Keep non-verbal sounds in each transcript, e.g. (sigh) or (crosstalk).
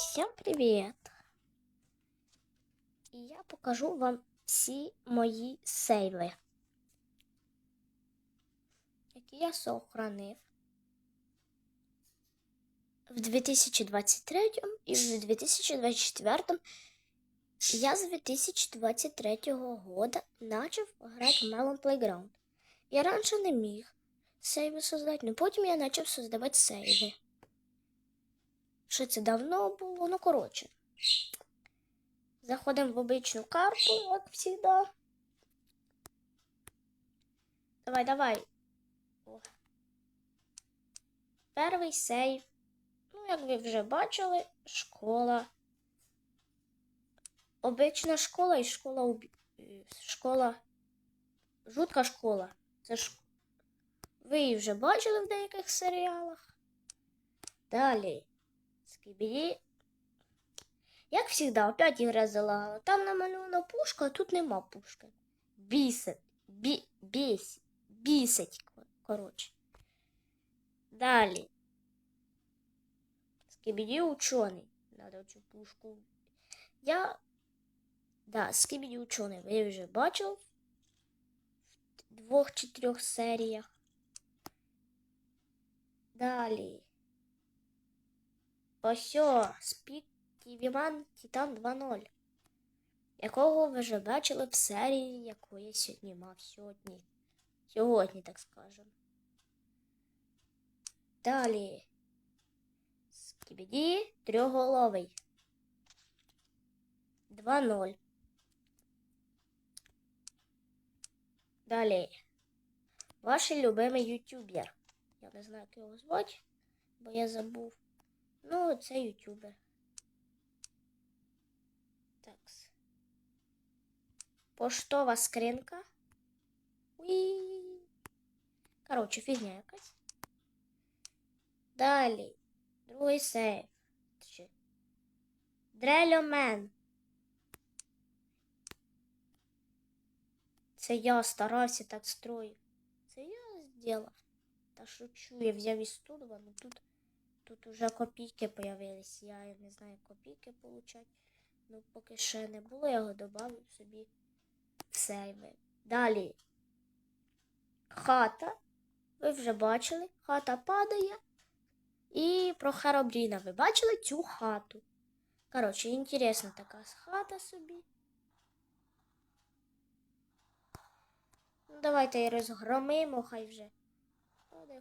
Всем привет! І я покажу вам всі мої сейви, які я сохранив в 2023 і в 2024. Я з 2023 года начав грати в Melon Playground. Я раніше не міг сейви создати, але потім я почав создавати сейви. Що це давно було? Ну, коротше. Заходимо в обичну карту, як завжди. Давай, давай. О. Перший сейв. Ну, як ви вже бачили, школа. Обична школа і школа убі... е, школа. Жутка школа. Це ж. Ви її вже бачили в деяких серіалах. Далі. Скибіді. Як завжди, опять ігра залагала. Там намальована пушка, а тут нема пушки. Бісить. Бі... Бісить. Бісить, кор- коротше. Далі. Скибіді учений. Надо цю пушку. Я. Да, Скибіді учений. Ви вже бачив в двох чи трьох серіях. Далі. Ось Спік Віван Титан 2.0, якого ви вже бачили в серії, яку я сьогодні мав сьогодні. Сьогодні, так скажемо. Далі. Скібіді трьохголовий. 2.0. Далі. Ваш любимий ютубер. Я не знаю, як його звати, бо я забув. Ну, це ютубер. Такс. Поштова скринка. Уі. Коротше, фігня якась. Далі. Другий сейф. Дрельомен. Це я старався так строю. Це я зробив. Та шучу, я взяв із ну тут Тут уже копійки появились. Я не знаю, копійки получать. Ну, поки ще не було, я його додав собі в сейви. Далі. Хата. Ви вже бачили. Хата падає. І про Харобріна. Ви бачили цю хату? Коротше, інтересна така хата собі. Ну, давайте її розгромимо, хай вже.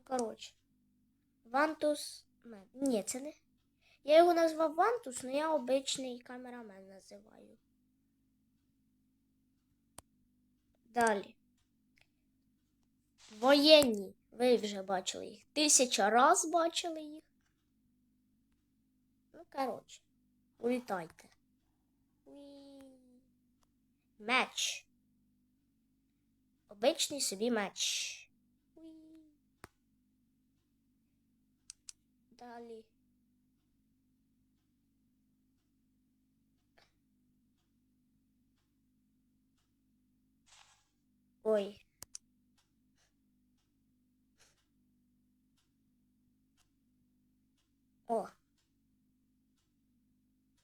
Коротше. Вантус. Ні, це не. Я його назвав Вантус, але я обичний камерамен називаю. Далі. Воєнні. Ви вже бачили їх. Тисяча раз бачили їх. Ну, коротше, улітайте. Меч. Обичний собі меч. Уі. Далі. Ой. О.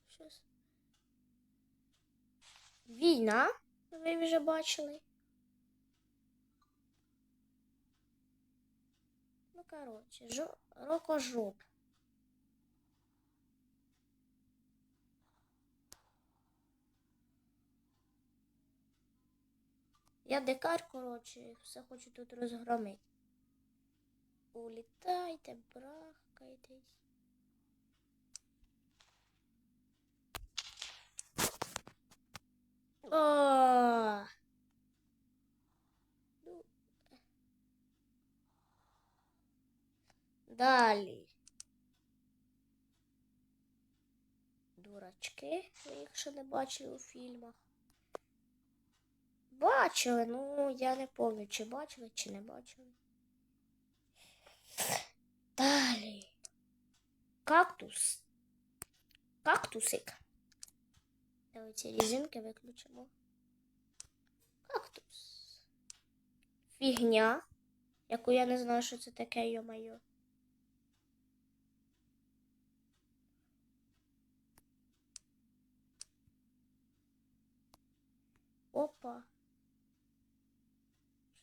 Щось. Війна. Ви вже бачили. Коротше, жо... рокожоп. Я дикар, коротше, все хочу тут розгромити. Улітайте, брахкайтесь. О! Ну, Далі. Дурачки, ще не бачили у фільмах. Бачили, ну я не пам'ятаю, чи бачили, чи не бачили. Далі. Кактус. Кактусик. Давайте резинки виключимо. Кактус. Фігня, яку я не знаю, що це таке, йо-майо. Опа.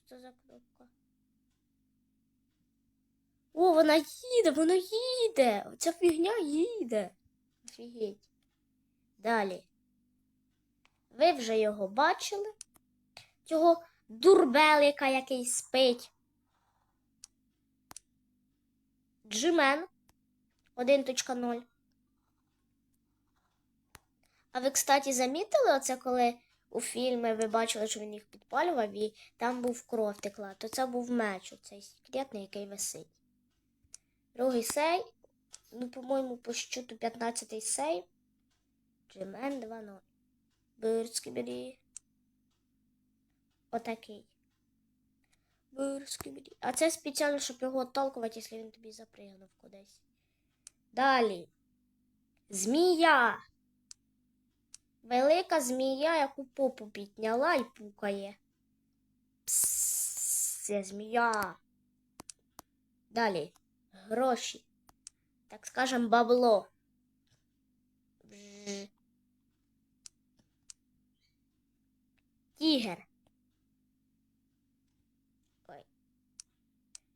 Що це за кнопка? О, вона їде, вона їде. Ця фігня їде. Офігеть. Далі. Ви вже його бачили? Цього дурбелика, який спить. Джимен 1.0. А ви, кстати, замітили оце, коли у фільмі ви бачили, що він їх підпалював і там був кров текла, то це був меч, оцей секретний, який висить. Другий сей, ну, по-моєму, по щуту 15-й сей. Джимен 2.0. Бирський Отакий. Бирський А це спеціально, щоб його отталкувати, якщо він тобі запригнув кудись. Далі. Змія. Велика змія, яку попу підняла і пукає. Псс, це змія. Далі. Гроші. Так скажем, бабло. Бжж. Тігер. Ой.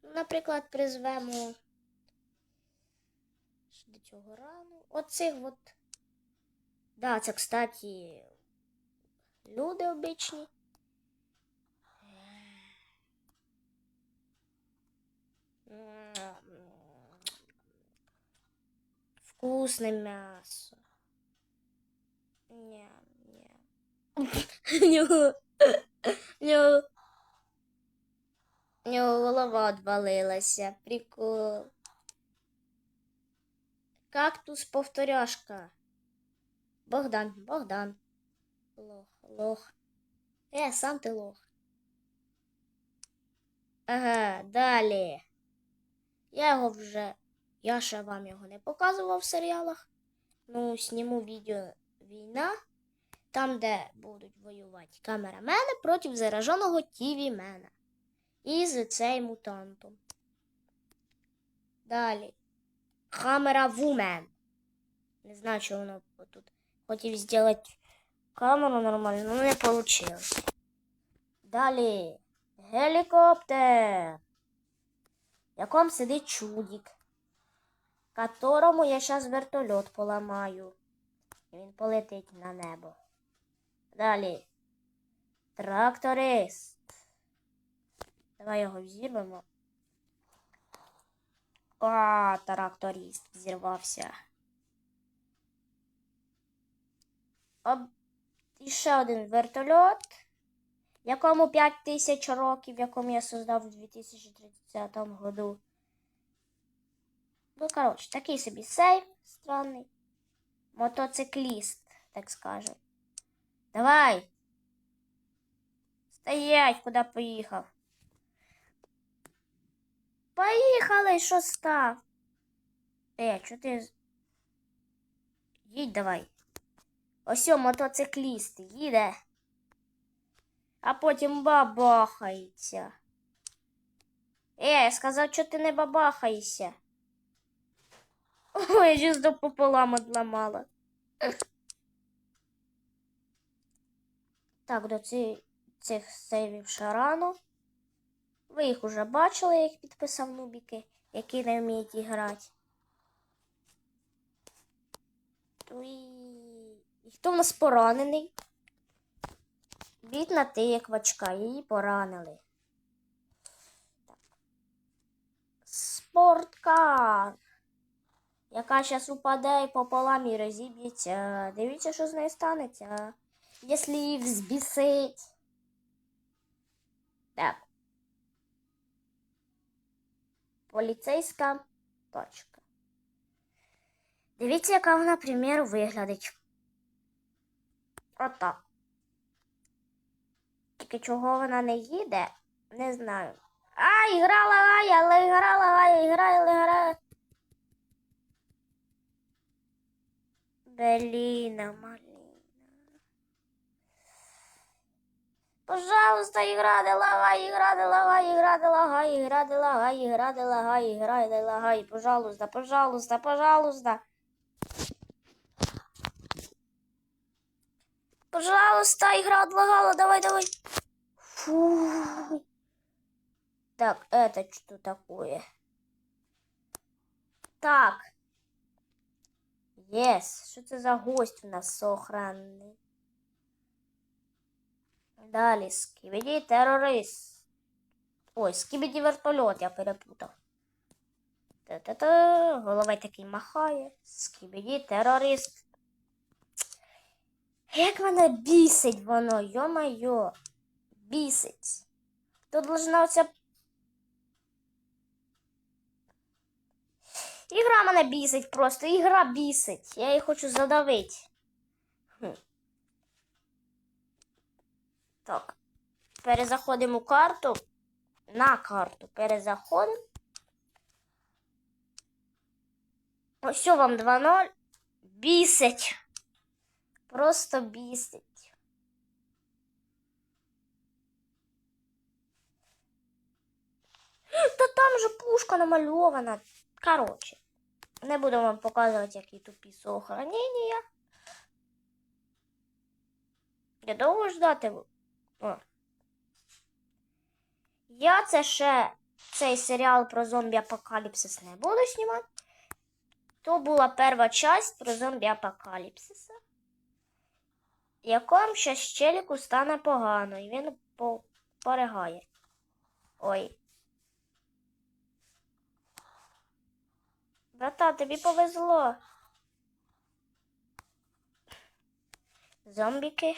Ну, Наприклад, призвемо до цього рану. Оцих от. Да, це, кстати, люди обичні. Вкусне м'ясо. Нього, в нього, в нього голова відвалилася. Прикол. Кактус повторяшка. Богдан, Богдан. Лох, лох. Е, сам ти лох. Ага, далі. Я його вже. Я ще вам його не показував в серіалах. Ну, зніму відео Війна. Там, де будуть воювати камерамени проти зараженого тівімена. І з цей мутантом. Далі. Камера Вумен. Не знаю, що воно тут. Хотів зробити камеру нормально, но не вийшло. Далі. Гелікоптер. В якому сидить чудик, которому я зараз вертольот поламаю. Він полетить на небо. Далі. Тракторист. Давай його взірвемо. А, тракторист зірвався. Об... Ще один вертольот, якому 5 тисяч років, якому я создав у 2030 году. Ну, коротше, такий собі сейф странний. Мотоцикліст, так скажем. Давай. Стоять, куди поїхав. Поїхали, що став? Е, що ти. Їдь давай. Ось мотоцикліст їде. А потім бабахається. Е, я сказав, що ти не бабахаєшся. Ой, я just до пополам одламала. Так, до ці, цих сейвів ще. Ви їх уже бачили, я їх підписав нубіки, які не вміють грати. Туї. І хто в нас поранений? Бідна тиквачка, її поранили. Так. Спорткар. Яка зараз упаде і пополам і розіб'ється. Дивіться, що з нею станеться. Якщо її взбісить. Так. Поліцейська точка. Дивіться, яка вона, приміру, виглядить. Отак. Тільки чого вона не їде, не знаю. А, ігра лагає, але ігра лагає, ігра, але грає. Беліна, маліна. Пожалуйста, ігра, де лагай, ігра, де лагай, ігра, де лагай, ігра, де лагай, ігра, де ігра, де лагай. Пожалуйста, пожалуйста, пожалуйста. Пожалуйста, игра отлагала. Давай, давай. Фу. Так, это что такое? Так. Єс. Що це за гость у нас охранний? Далі скібіді терорист. Ой, скібіді вертольот, я перепутав. Та-та-та, головой такий махає. Скібіді терорист. Як мене бісить воно, йо-майо. Бісить. Тут должна оця. Ігра мене бісить просто, ігра бісить. Я її хочу задавити. Хм. Так. Перезаходимо у карту. На карту перезаходимо. Ось вам 2-0. Бісить. Просто бісить. Та там же пушка намальована. Коротше, не буду вам показувати, які тупі сохранення. Я довго ждати. О. Я це ще цей серіал про зомбі-апокаліпсис не буду знімати. То була перша часть про зомбі-апокаліпсиса. Якому щас челіку стане погано, і він по- поригає. Ой. Брата, тобі повезло. Зомбіки.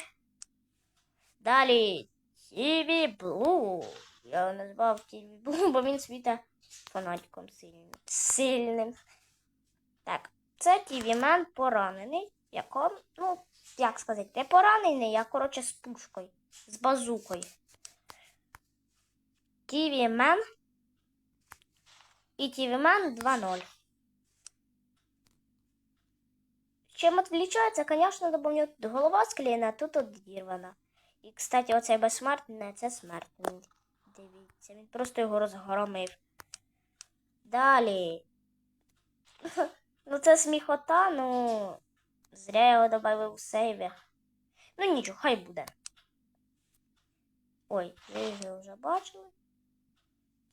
Далі. TV Blue. Я його назвав TV Blue, (laughs) бо він світа фонариком сильним. Сильним. Так, це TV Man поранений. Яком, ну, як сказати, не поранений, я, коротше, з пушкою, з базукою. Man і TV Man 2.0. Чем отличается, конечно, добавлю голова склеєна, тут одірвана. І, кстати, оцей безсмертний, це смертний. Дивіться, він просто його розгромив. Далі. (laughs) Ну, це сміхота, ну. Зря я його додав у сейві. Ну нічого, хай буде. Ой, ви його вже бачили.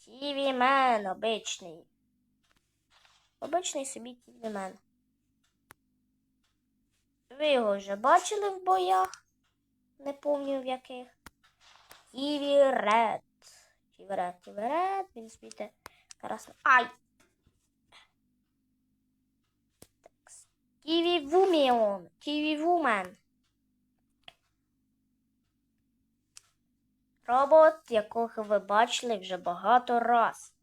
Man обичний. Обичний собі Man. Ви його вже бачили в боях. Не пам'ятаю в яких. Тіві Ред. Тіві Ред, Тіві Ред. Він світе красно. Ай! Тіві Вуміон. Тіві Вумен. Робот, якого ви бачили вже багато раз.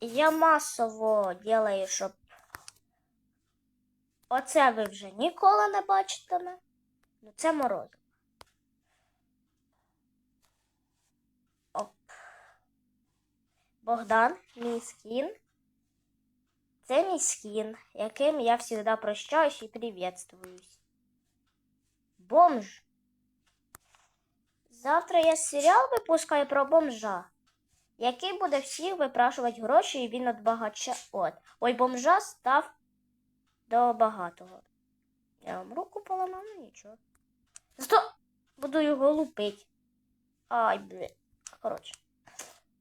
Я масово ділаю, щоб Оце ви вже ніколи не бачитиме. Ну це мороз. Оп. Богдан, мій скін. Це мій скін, яким я завжди прощаюсь і привітствуюсь. Бомж. Завтра я серіал випускаю про бомжа, який буде всіх випрашувати гроші, і він от багача. От. Ой, бомжа став до багатого. Я вам руку поламав, ну нічого. Зато буду його лупити. Ай, блін. Коротше.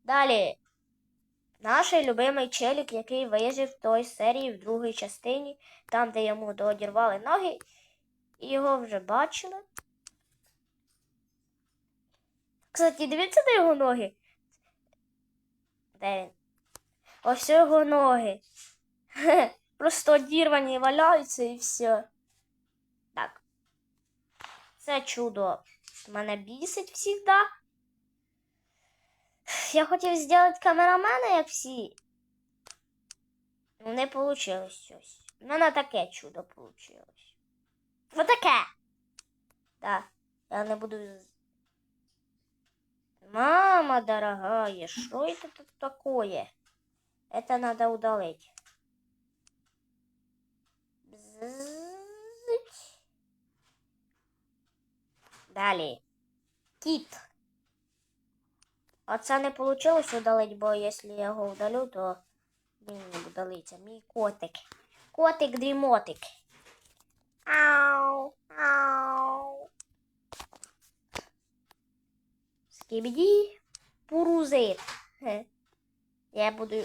Далі. Наш любимий челік, який вижив в той серії в другій частині, там, де йому доодірвали ноги, і його вже бачили. Кстати, дивіться на його ноги. Де він? Ось його ноги. (laughs) Просто одірвані валяються і все. Так. Це чудо мене бісить завжди. Я хотів зробити камерамена, як всі. Ну, не вийшло щось. У мене таке чудо вийшло. Отаке. Так, я не буду. з- Мама дорогая, что это тут такое? Это надо удалить. Бзззить. Далі. Кіт. Оце не вийшло удалити, бо якщо я його удалю, то він не удалиться. Мій котик. Котик дрімотик. Ау. Ау. Скібіді пурузит. Я буду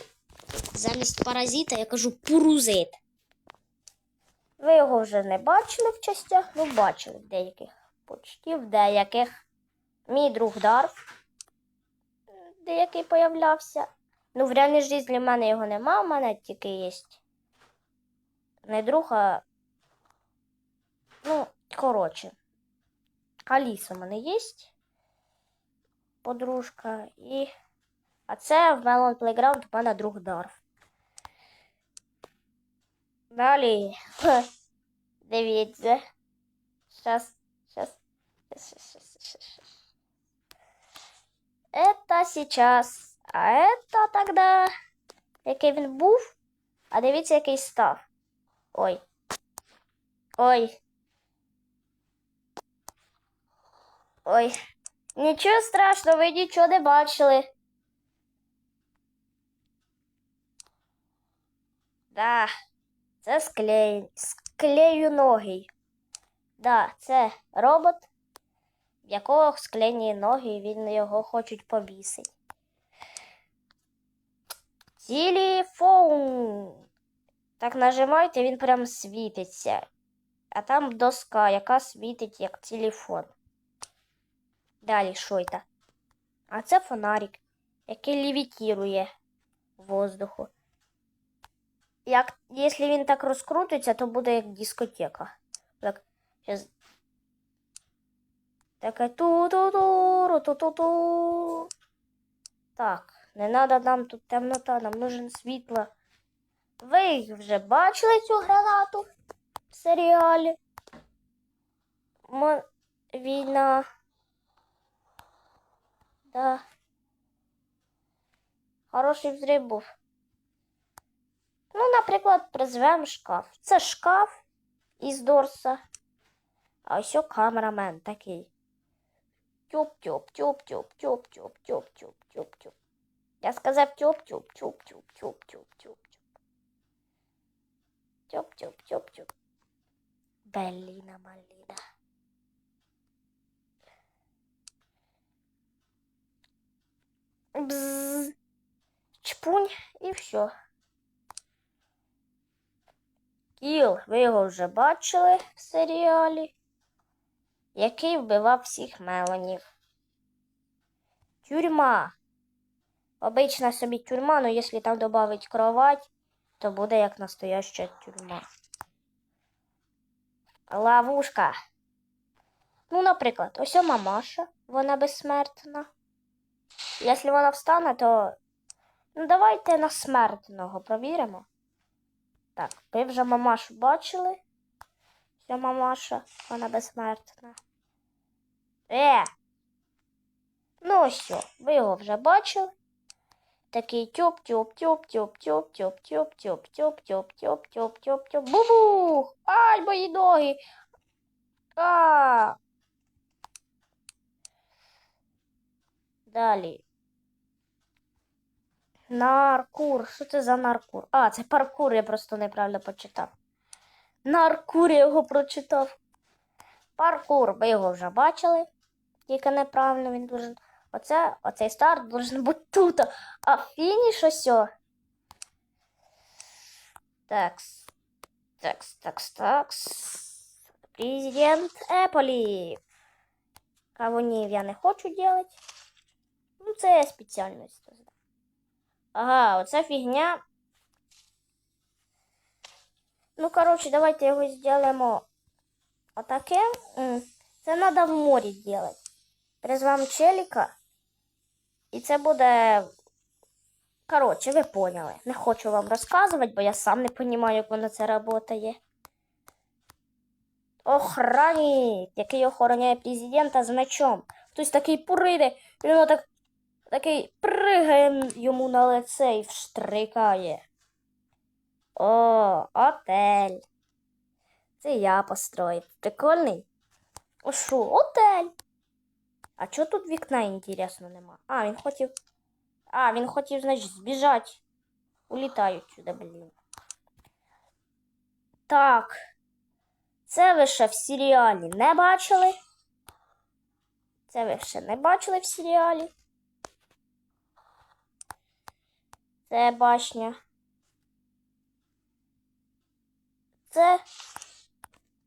замість паразита, я кажу пурузит. Ви його вже не бачили в частях, ну бачили в деяких почті, в деяких. Мій друг Дарф, е, деякий появлявся. Ну, в реальній житті в мене його нема, в мене тільки є. Не друг, а. Ну, коротше. Аліса в мене є. Подружка. І. А це в Melon Playground в мене друг Дарф. Далі. (laughs) Дивіться. Щас. щас, щас, щас, щас, щас. Это сейчас. А это тогда. Який він був? А дивіться, який став. Ой. Ой. Ой. Нічого страшного, ви нічого не бачили. Да, це склею, ноги. Да, це робот, якого склеєні ноги, і він його хочуть повісити. Телефон. Так нажимаєте, він прям світиться. А там доска, яка світить як телефон. Далі що це? А це фонарик, який левітірує в воздуху. Як, якщо він так розкрутиться, то буде як дискотека. Так, зараз. Таке ту-ту-ту, ту-ту-ту. Так, не треба нам тут темнота, нам нужен світло. Ви вже бачили цю гранату в серіалі? Мо... Війна. Да. Хороший взрив був. Ну, наприклад, призвемо шкаф. Це шкаф із Дорса. А ось камерамен такий. Тюп-тюп. Я сказав. Тюп-тюп, тюп-тюп. Белліна Маліна. Бзз. Чпунь і все. Кіл, ви його вже бачили в серіалі, який вбивав всіх мелонів. Тюрма. Обична собі тюрма, але якщо там додати кровать, то буде як настояща тюрма. Ловушка. Ну, наприклад, ось мамаша, вона безсмертна. Якщо вона встане, то ну, давайте на смертного провіримо. Так, ви вже мамашу бачили. Все, мамаша, вона безсмертна. Е! Ну все, ви його вже бачили. Такий тюп тюп тюп тюп тюп тюп тюп тюп тюп тюп тюп тюп тюп тюп бубух! Ай, мої ноги! А! Далі. Наркур. Що це за наркур? А, це паркур, я просто неправильно почитав. Наркур я його прочитав. Паркур, ви його вже бачили. Тільки неправильно він должен. Оце, оцей старт должен бути тут. А фініш ось. Такс. Такс, такс, такс. Президент Еполі. Кавунів я не хочу делать. Ну, це я спеціально. Ага, оця фігня. Ну, коротше, давайте його зробимо отаке. М, Це треба в морі робити. Призвам челіка. І це буде. Коротше, ви поняли. Не хочу вам розказувати, бо я сам не розумію, як воно це працює. Охранник, який охороняє президента з мечом. Хтось такий пуриде, і воно так такий пригає йому на лице і вштрикає. О, отель. Це я построїв. Прикольний? О, що, отель? А чого тут вікна, інтересно, нема? А, він хотів. А, він хотів, значить, збіжати. Улітають сюди, блін. Так. Це ви ще в серіалі не бачили. Це ви ще не бачили в серіалі. Це башня. Це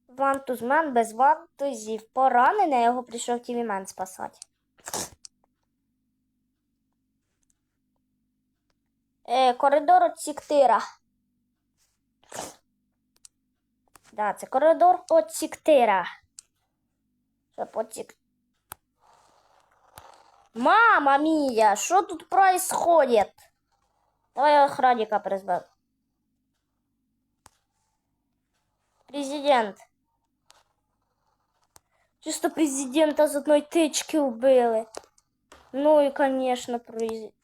вантузмен без вантузів. Поранений, його прийшов тімімен спасати. Е, коридор от Сіктира. Да, це коридор от Сіктира. Щоб от. Мама мія, що тут происходит? Давай охранника призвем. Президент. Чисто президента з одної тички вбили. Ну і, конечно, президент.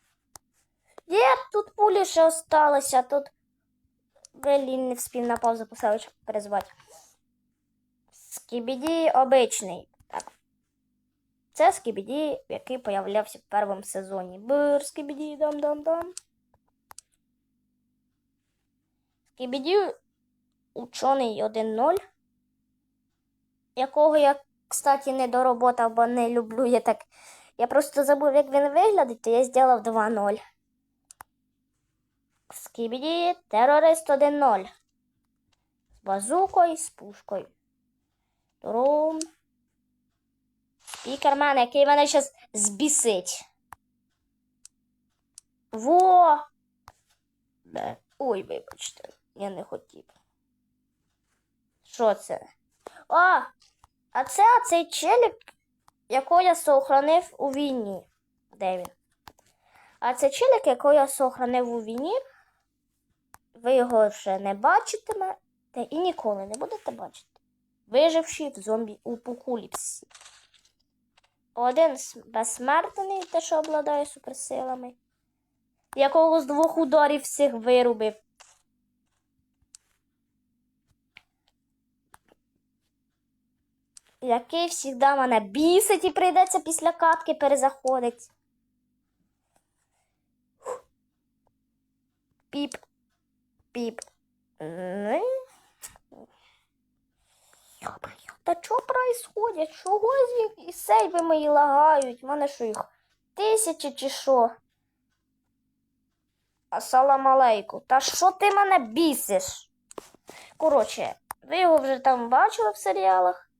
Є, тут пулі ще осталося, тут Блін, не вспів на паузу поставити, щоб перезвати. Скібіді обичний. Так. Це Скібіді, який появлявся в першому сезоні. Бир, Скібіді, дам-дам-дам. Скібіді Учений 1.0, якого я, кстати, не дороботав, бо не люблю я так. Я просто забув, як він виглядить, то я зробив 2.0. Скібіді терорист 1.0. З базукою, з пушкою. Трум. Спікермен, який мене зараз збісить. Во! Ой, вибачте, я не хотів. Що це? А! А це цей челік, якого я сохранив у війні. Де він? А це челік, якого я сохранив у війні. Ви його вже не бачитимете і ніколи не будете бачити. Виживши в зомбі апокаліпсисі. Один безсмертний, те, що обладає суперсилами, якого з двох ударів всіх вирубив. Який завжди мене бісить і прийдеться після катки перезаходить. Піп. Піп. Та що происходить? Чого і сейви мої лагають? У мене що їх тисячі чи що? Асалам алейку. Та що ти мене бісиш? Коротше, ви його вже там бачили в серіалах?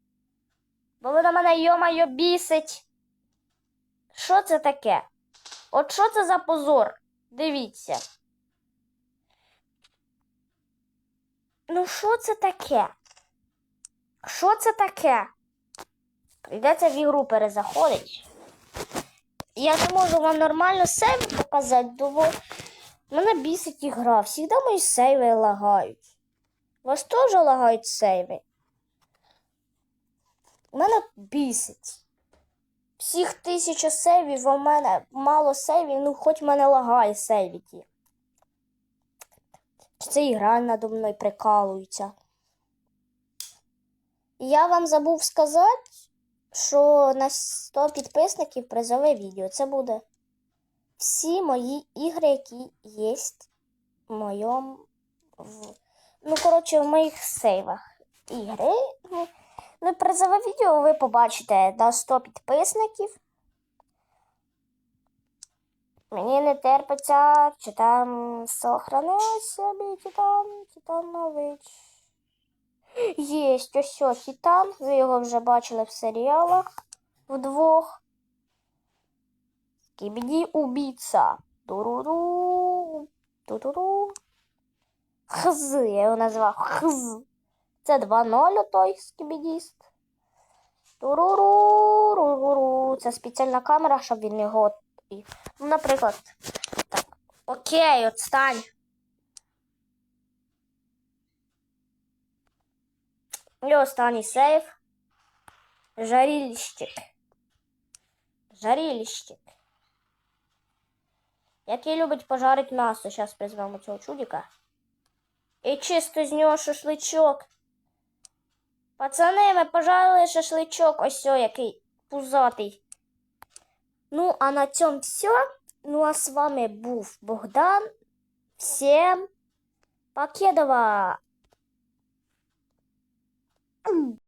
Бо ви на мене йо-майо бісить. Що це таке? От що це за позор? Дивіться. Ну, що це таке? Що це таке? Прийдеться в ігру перезаходить. Я не можу вам нормально сейв показати, бо мене бісить ігра. Всігда мої сейви лагають. Вас теж лагають сейви? Мене бісить. Всіх тисяча сейвів, а в мене мало сейвів, ну хоч мене лагає сейві ті. Чи це ігра надо мною прикалується? Я вам забув сказати, що на 100 підписників призове відео. Це буде всі мої ігри, які є в моєму. Ну, коротше, в моїх сейвах ігри. Ну, Ну, призове відео ви побачите на 100 підписників. Мені не терпиться, чи там сохранився мій Титан, Титанович. Єсть ось Титан. Ви його вже бачили в серіалах вдвох. Скібіді убійця. Туруру. Туруру. Хз, я його назвав Хз. Це 2-0 той скібідіст. Туруру. Це спеціальна камера, щоб він його. і- Ну, наприклад. Так. Окей, отстань. І останній сейф. Жарільщик. Жарільщик. Який любить пожарити м'ясо. Зараз призвемо цього чудика. І чисто з нього шашличок. Пацани, ми пожарили шашличок, ось о, який пузатий. Ну, а на цьому все. Ну, а з вами був Богдан. Всем покедова!